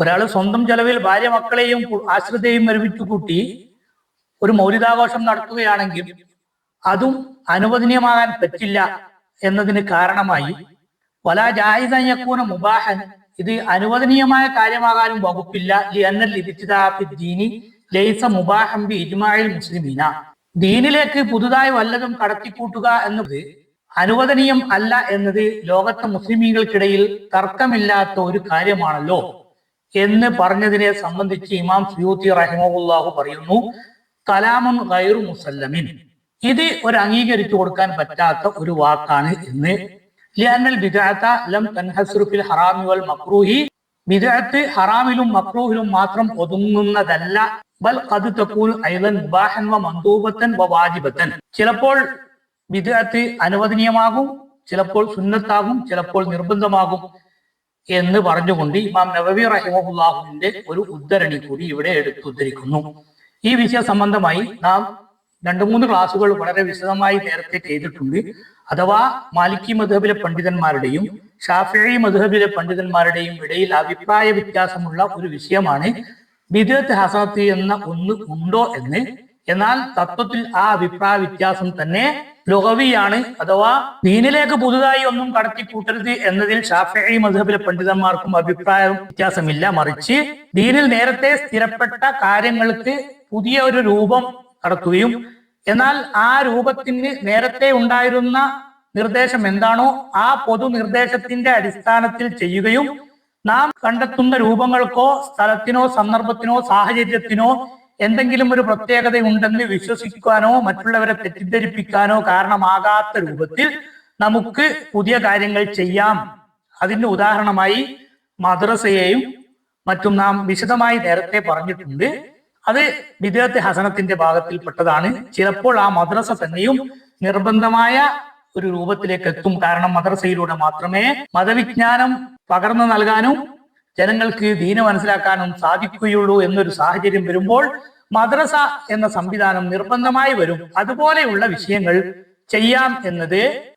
ഒരാൾ സ്വന്തം ചെലവിൽ ഭാര്യ മക്കളെയും ആശ്രിതയും ഒരുമിച്ച് കൂട്ടി ഒരു മൗലികാഘോഷം നടത്തുകയാണെങ്കിൽ അതും അനുവദനീയമാകാൻ പറ്റില്ല എന്നതിന് കാരണമായി വല ജാഹിദൂന മുബാഹൻ. ഇത് അനുവദനീയമായ കാര്യമാകാനും വകുപ്പില്ല. ഇബ്തിദാഅ ഫിദ്ദീനി ലൈസ മുബാഹൻ ബി ഇജ്മാഇൽ മുസ്ലിമീന. ദീനിലേക്ക് പുതുതായി വല്ലതും കടത്തിക്കൂട്ടുക എന്നത് അനുവദനീയം അല്ല എന്നത് ലോകത്തെ മുസ്ലിമീങ്ങൾക്കിടയിൽ തർക്കമില്ലാത്ത ഒരു കാര്യമാണല്ലോ. എന്ന് പറഞ്ഞതിനെ സംബന്ധിച്ച് ഇമാം സിയൂത്തി റഹിമുല്ലാഹു പറയുന്നു കലാമുൻ ഗൈറു മുസല്ലമിൻ. ഇത് ഒരു അംഗീകരിച്ചു കൊടുക്കാൻ പറ്റാത്ത ഒരു വാക്കാണ് എന്ന് ലം ഹറാമി വൽ ഹറാമിലും മക്രൂഹിലും മാത്രം ഒതുങ്ങുന്നതല്ല. ബൽ അത് തക്കൂൻ വ വ വാജിബത്തൻ. ചിലപ്പോൾ വിദേഹത്ത് അനുവദനീയമാകും ചിലപ്പോൾ സുന്നത്താകും ചിലപ്പോൾ നിർബന്ധമാകും. എന്ന് പറഞ്ഞുകൊണ്ട് ഇമാം നബബി റഹിമുല്ലാഹുവിന്റെ ഒരു ഉദ്ധരണി കൂടി ഇവിടെ എടുത്തുദ്ധരിക്കുന്നു. ഈ വിഷയ സംബന്ധമായി നാം രണ്ടു മൂന്ന് ക്ലാസ്സുകൾ വളരെ വിശദമായി നേരത്തെ ചെയ്തിട്ടുണ്ട്. അഥവാ മാലിക്കി മധുഹബിലെ പണ്ഡിതന്മാരുടെയും ഷാഫി മധുഹബിലെ പണ്ഡിതന്മാരുടെയും ഇടയിൽ അഭിപ്രായ വ്യത്യാസമുള്ള ഒരു വിഷയമാണ് വിദ്യത്ത് ഹസനത്ത് എന്ന ഒന്ന് ഉണ്ടോ എന്ന്. എന്നാൽ തത്വത്തിൽ ആ അഭിപ്രായ വ്യത്യാസം തന്നെ ലുഹവിയാണ് അഥവാ ദീനിലേക്ക് പുതുതായി ഒന്നും കടത്തിക്കൂട്ടരുത് എന്നതിൽ ഷാഫി മധുബിലെ പണ്ഡിതന്മാർക്കും അഭിപ്രായ വ്യത്യാസമില്ല. മറിച്ച് ദീനിൽ നേരത്തെ സ്ഥിരപ്പെട്ട കാര്യങ്ങൾക്ക് പുതിയ ഒരു രൂപം കടത്തുകയും എന്നാൽ ആ രൂപത്തിന് നേരത്തെ ഉണ്ടായിരുന്ന നിർദ്ദേശം എന്താണോ ആ പൊതു നിർദ്ദേശത്തിന്റെ അടിസ്ഥാനത്തിൽ ചെയ്യുകയും നാം കണ്ടെത്തുന്ന രൂപങ്ങൾക്കോ സ്ഥലത്തിനോ സന്ദർഭത്തിനോ സാഹചര്യത്തിനോ എന്തെങ്കിലും ഒരു പ്രത്യേകത ഉണ്ടെന്ന് വിശ്വസിക്കാനോ മറ്റുള്ളവരെ തെറ്റിദ്ധരിപ്പിക്കാനോ കാരണമാകാത്ത രൂപത്തിൽ നമുക്ക് പുതിയ കാര്യങ്ങൾ ചെയ്യാം. അതിന് ഉദാഹരണമായി മദ്രസയെയും മറ്റും നാം വിശദമായി നേരത്തെ പറഞ്ഞിട്ടുണ്ട്. അത് വിദേഹത്തെ ഹസനത്തിന്റെ ഭാഗത്തിൽപ്പെട്ടതാണ്. ചിലപ്പോൾ ആ മദ്രസ തന്നെയും നിർബന്ധമായ ഒരു രൂപത്തിലേക്ക് എത്തും. കാരണം മദ്രസയിലൂടെ മാത്രമേ മതവിജ്ഞാനം പകർന്നു നൽകാനും ജനങ്ങൾക്ക് ദീന മനസ്സിലാക്കാനും സാധിക്കുകയുള്ളൂ എന്നൊരു സാഹചര്യം വരുമ്പോൾ മദ്രസ എന്ന സംവിധാനം നിർബന്ധമായി വരും. അതുപോലെയുള്ള വിഷയങ്ങൾ ചെയ്യാം എന്നത്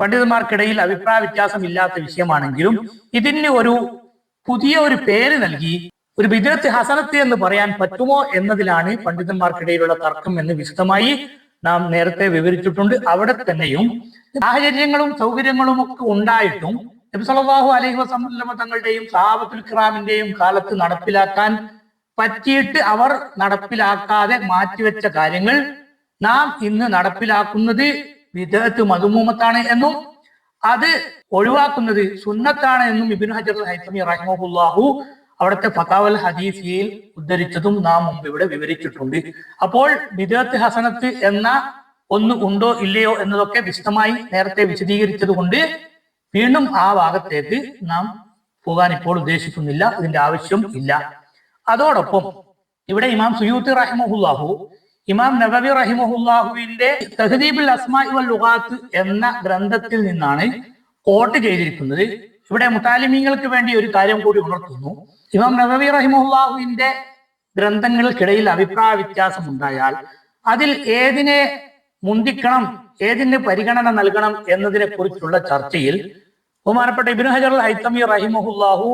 പണ്ഡിതന്മാർക്കിടയിൽ അഭിപ്രായ വ്യത്യാസം ഇല്ലാത്ത വിഷയമാണെങ്കിലും ഇതിന് ഒരു പുതിയ ഒരു പേര് നൽകി ഒരു വിദഗ്ധ ഹസനത്ത് എന്ന് പറയാൻ പറ്റുമോ എന്നതിലാണ് പണ്ഡിതന്മാർക്കിടയിലുള്ള തർക്കം എന്ന് വിശദമായി നാം നേരത്തെ വിവരിച്ചിട്ടുണ്ട്. അവിടെ തന്നെയും സാഹചര്യങ്ങളും സൗകര്യങ്ങളും ഒക്കെ ഉണ്ടായിട്ടും നബി സല്ലല്ലാഹു അലൈഹി വസല്ലമ തങ്ങളുടെയും സഹാബത്തുൽ കിറാമിന്റെയും കാലത്ത് നടപ്പിലാക്കാൻ പറ്റിയിട്ട് അവർ നടപ്പിലാക്കാതെ മാറ്റിവെച്ച കാര്യങ്ങൾ നാം ഇന്ന് നടപ്പിലാക്കുന്നത് വിദഗ്ധ മധുമൂമത്താണ് എന്നും അത് ഒഴിവാക്കുന്നത് സുന്നത്താണ് എന്നും ഇബിൻ ഹജർ ഹൈസമി റഹ്മുല്ലാഹു അവിടുത്തെ ഫതാവൽ ഹദീസിയിൽ ഉദ്ധരിച്ചതും നാം മുമ്പ് ഇവിടെ വിവരിച്ചിട്ടുണ്ട്. അപ്പോൾ വിദഗ്ധ ഹസനത്ത് എന്ന ഒന്ന് ഉണ്ടോ ഇല്ലയോ എന്നതൊക്കെ വിശദമായി നേരത്തെ വിശദീകരിച്ചത് കൊണ്ട് വീണ്ടും ആ ഭാഗത്തേക്ക് നാം പോകാൻ ഇപ്പോൾ ഉദ്ദേശിക്കുന്നില്ല. ഇതിന്റെ ആവശ്യം ഇല്ല. അതോടൊപ്പം ഇവിടെ ഇമാം സുയൂത്തി റഹിമഹുല്ലാഹു ഇമാം നബവി റഹിമഹുല്ലാഹുവിന്റെ തഹദീബുൽ അസ്മാഇ വൽ ലുഗാത്ത് എന്ന ഗ്രന്ഥത്തിൽ നിന്നാണ് കോട്ട് ചെയ്തിരിക്കുന്നത്. ഇവിടെ മുത്താലിമീങ്ങൾക്ക് വേണ്ടി ഒരു കാര്യം കൂടി ഉണർത്തുന്നു. ഇമാം നബവി റഹിമഹുല്ലാഹുവിന്റെ ഗ്രന്ഥങ്ങൾക്കിടയിൽ അഭിപ്രായ വ്യത്യാസം ഉണ്ടായാൽ അതിൽ ഏതിനെ മുന്തിക്കണം ഏതിന് പരിഗണന നൽകണം എന്നതിനെ കുറിച്ചുള്ള ചർച്ചയിൽ ബഹുമാനപ്പെട്ട ഇബിൻ ഹജർ ഹൈത്തമി റഹിമഹുല്ലാഹു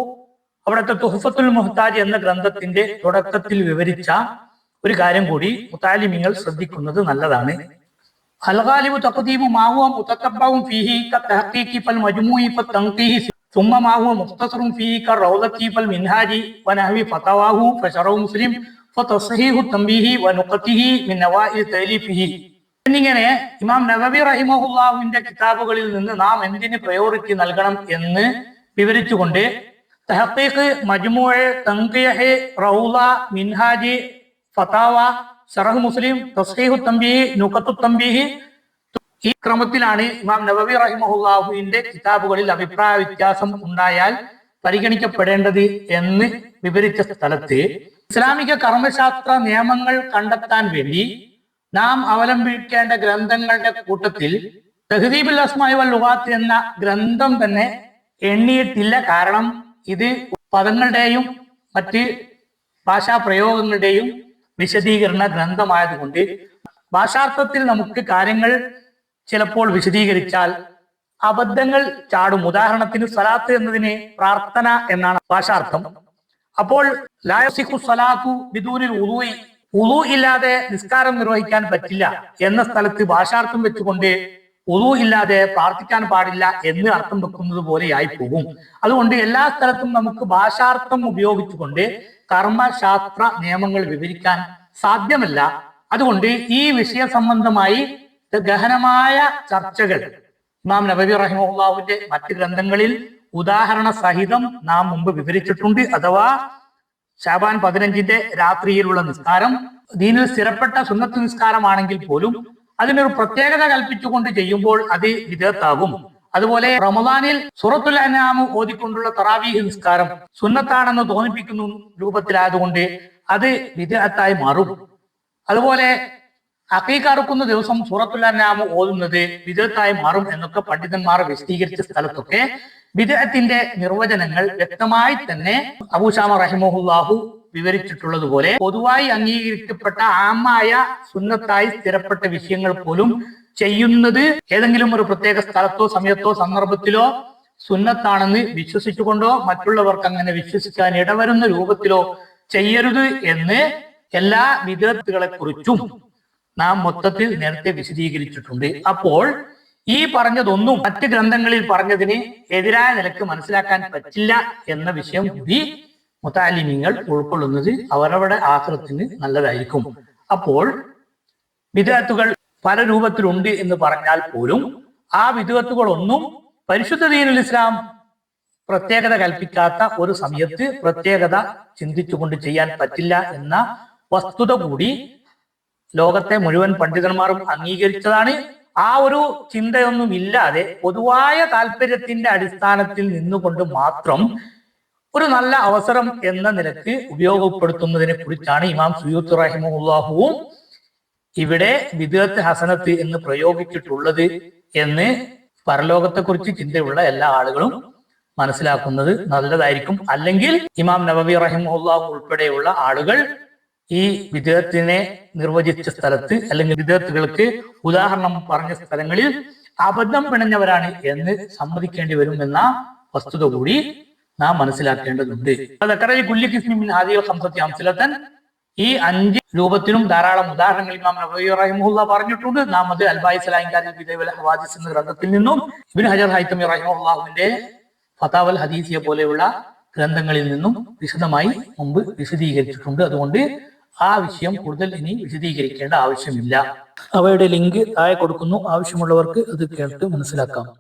അവിടുത്തെ തുഹഫത്തുൽ മുഹ്താജ് എന്ന ഗ്രന്ഥത്തിന്റെ തുടക്കത്തിൽ വിവരിച്ച ഒരു കാര്യം കൂടി മുത്താലിമിങ്ങൾ ശ്രദ്ധിക്കുന്നത് നല്ലതാണ് الغالب تقديم ما هو متتبع فيه كالتحقيق فالمجموع فالتنقيه ثم ما هو مختصر فيه كالروضة فالمنهاج ونحو فتواه فشرع مسلم فتصحيح التنبيه ونقته من نوائل تأليفه എന്നിങ്ങനെ ഇമാം നബവി റഹിമഹുല്ലാഹുവിന്റെ കിതാബുകളിൽ നിന്ന് നാം എന്തിന് പ്രയോറിറ്റി നൽകണം എന്ന് വിവരിച്ചുകൊണ്ട് തഹഖീഖ് മജ്മൂഅ് തൻഖീഹ് റൗല മിൻഹാജി ഫതാവ ഷറഹ് മുസ്ലിം തസ്ഹീഹു തംബീഹ് നുഖത്തു തംബീഹ് ഈ ക്രമത്തിലാണ് ഇമാം നബവി റഹിമഹുല്ലാഹുവിന്റെ കിതാബുകളിൽ അഭിപ്രായ വ്യത്യാസം ഉണ്ടായാൽ പരിഗണിക്കപ്പെടേണ്ടത് എന്ന് വിവരിച്ച സ്ഥലത്ത് ഇസ്ലാമിക കർമ്മശാസ്ത്ര നിയമങ്ങൾ കണ്ടെത്താൻ വേണ്ടി നാം അവലംബിക്കേണ്ട ഗ്രന്ഥങ്ങളുടെ കൂട്ടത്തിൽ തഹദീബുൽ അസ്മായി വൽ ലുഗാത്ത് എന്ന ഗ്രന്ഥം തന്നെ എണ്ണിയിട്ടില്ല. കാരണം ഇത് പദങ്ങളുടെയും മറ്റ് ഭാഷാ പ്രയോഗങ്ങളുടെയും വിശദീകരണ ഗ്രന്ഥമായതുകൊണ്ട് ഭാഷാർത്ഥത്തിൽ നമുക്ക് കാര്യങ്ങൾ ചിലപ്പോൾ വിശദീകരിച്ചാൽ അബദ്ധങ്ങൾ ചാടും. ഉദാഹരണത്തിന് സലാത്ത് എന്നതിന് പ്രാർത്ഥന എന്നാണ് ഭാഷാർത്ഥം. അപ്പോൾ ലായസിഖു സലാത്തു ബിദൂനിൽ ഉദൂയി ഉദു ഇല്ലാതെ നിസ്കാരം നിർവഹിക്കാൻ പറ്റില്ല എന്ന സ്ഥലത്ത് ഭാഷാർത്ഥം വെച്ചുകൊണ്ട് ഉളു ഇല്ലാതെ പ്രാർത്ഥിക്കാൻ പാടില്ല എന്ന് അർത്ഥം വെക്കുന്നത് പോലെയായി പോകും. അതുകൊണ്ട് എല്ലാ സ്ഥലത്തും നമുക്ക് ഭാഷാർത്ഥം ഉപയോഗിച്ചുകൊണ്ട് കർമ്മശാസ്ത്ര നിയമങ്ങൾ വിവരിക്കാൻ സാധ്യമല്ല. അതുകൊണ്ട് ഈ വിഷയ സംബന്ധമായി ഗഹനമായ ചർച്ചകൾ ഇമാം നബബി റഹിമുള്ളാഹുവിന്റെ മറ്റ് ഗ്രന്ഥങ്ങളിൽ ഉദാഹരണ സഹിതം നാം മുമ്പ് വിവരിച്ചിട്ടുണ്ട്. അഥവാ ഷാബാൻ പതിനഞ്ചിന്റെ രാത്രിയിലുള്ള നിസ്കാരം. ദീനിൽ സ്ഥിരപ്പെട്ട സുന്നത്ത് നിസ്കാരമാണെങ്കിൽ പോലും അതിനൊരു പ്രത്യേകത കൽപ്പിച്ചുകൊണ്ട് ചെയ്യുമ്പോൾ അത് വിധേയത്താകും അതുപോലെ റമദാനിൽ സുറത്തുൽ അനാമു ഓതിക്കൊണ്ടുള്ള തറാവീഹ് നിസ്കാരം സുന്നത്താണെന്ന് തോന്നിപ്പിക്കുന്ന രൂപത്തിലായതുകൊണ്ട് അത് വിദഗ്ധത്തായി മാറും. അതുപോലെ അക്കീക്ക അറുക്കുന്ന ദിവസം സൂറത്തുല്ലാമ ഓതുന്നത് വിദഗ്ധായി മാറും എന്നൊക്കെ പണ്ഡിതന്മാർ വിശദീകരിച്ച സ്ഥലത്തൊക്കെ വിദഗ്ധത്തിന്റെ നിർവചനങ്ങൾ വ്യക്തമായി തന്നെ അബൂഷാമ റഹിമുഹുല്ലാഹു വിവരിച്ചിട്ടുള്ളത് പോലെ പൊതുവായി അംഗീകരിക്കപ്പെട്ട ആമായ സുന്നത്തായി സ്ഥിരപ്പെട്ട വിഷയങ്ങൾ പോലും ചെയ്യുന്നത് ഏതെങ്കിലും ഒരു പ്രത്യേക സ്ഥലത്തോ സമയത്തോ സന്ദർഭത്തിലോ സുന്നത്താണെന്ന് വിശ്വസിച്ചുകൊണ്ടോ മറ്റുള്ളവർക്ക് അങ്ങനെ വിശ്വസിക്കാൻ ഇടവരുന്ന രൂപത്തിലോ ചെയ്യരുത് എന്ന് എല്ലാ വിദഗ്ധകളെ കുറിച്ചും നാം മൊത്തത്തിൽ നേരത്തെ വിശദീകരിച്ചിട്ടുണ്ട്. അപ്പോൾ ഈ പറഞ്ഞതൊന്നും മറ്റ് ഗ്രന്ഥങ്ങളിൽ പറഞ്ഞതിന് എതിരായ നിലയ്ക്ക് മനസ്സിലാക്കാൻ പറ്റില്ല എന്ന വിഷയം കൂടി മുത്താലിമീങ്ങൾ ഉൾക്കൊള്ളുന്നത് അവരവരുടെ ആശ്രത്തിന് നല്ലതായിരിക്കും. അപ്പോൾ വിദഗത്തുകൾ പല രൂപത്തിലുണ്ട് എന്ന് പറഞ്ഞാൽ പോലും ആ വിദഗത്തുകളൊന്നും പരിശുദ്ധ ദീനുൽ ഇസ്ലാം പ്രത്യേകത കൽപ്പിക്കാത്ത ഒരു സമയത്ത് പ്രത്യേകത ചിന്തിച്ചുകൊണ്ട് ചെയ്യാൻ പറ്റില്ല എന്ന വസ്തുത കൂടി ലോകത്തെ മുഴുവൻ പണ്ഡിതന്മാരും അംഗീകരിച്ചതാണ്. ആ ഒരു ചിന്തയൊന്നും ഇല്ലാതെ പൊതുവായ താല്പര്യത്തിന്റെ അടിസ്ഥാനത്തിൽ നിന്നുകൊണ്ട് മാത്രം ഒരു നല്ല അവസരം എന്ന നിലയ്ക്ക് ഉപയോഗപ്പെടുത്തുന്നതിനെ കുറിച്ചാണ് ഇമാം സുയൂത്ത് റഹിമുല്ലാഹുവും ഇവിടെ വിദഗത്ത് ഹസനത്ത് എന്ന് പ്രയോഗിച്ചിട്ടുള്ളത് എന്ന് പരലോകത്തെക്കുറിച്ച് ചിന്തയുള്ള എല്ലാ ആളുകളും മനസ്സിലാക്കുന്നത് നല്ലതായിരിക്കും. അല്ലെങ്കിൽ ഇമാം നബബി റഹിമുല്ലാഹു ഉൾപ്പെടെയുള്ള ആളുകൾ ഈ വിദേഹത്തിനെ നിർവചിച്ച സ്ഥലത്ത് അല്ലെങ്കിൽ വിദേഹത്തുകൾക്ക് ഉദാഹരണം പറഞ്ഞ സ്ഥലങ്ങളിൽ അബദ്ധം പിണഞ്ഞവരാണ് എന്ന് സമ്മതിക്കേണ്ടി വരും എന്ന വസ്തുത കൂടി നാം മനസ്സിലാക്കേണ്ടതുണ്ട്. കുല്ലി കിസ്മിൻ ആദിയോ സംസത്തി അംസലത്തൻ ഈ അഞ്ച് രൂപത്തിനും ധാരാളം ഉദാഹരണങ്ങൾ ഇമാം റഹിമുല്ല പറഞ്ഞിട്ടുണ്ട്. നാം അത് അൽബായി ഹവാദിസ് എന്ന ഗ്രന്ഥത്തിൽ നിന്നും ഇബിൻ ഹജർ ഹൈത്തമി റഹിമുല്ലാഹുവിന്റെ ഫതാവൽ ഹദീസിയെ പോലെയുള്ള ഗ്രന്ഥങ്ങളിൽ നിന്നും വിശദമായി മുമ്പ് വിശദീകരിച്ചിട്ടുണ്ട്. അതുകൊണ്ട് ആ വിഷയം കൂടുതൽ ഇനി വിശദീകരിക്കേണ്ട ആവശ്യമില്ല. അവയുടെ ലിങ്ക് താഴെ കൊടുക്കുന്നു. ആവശ്യമുള്ളവർക്ക് അത് കേട്ട് മനസ്സിലാക്കാം.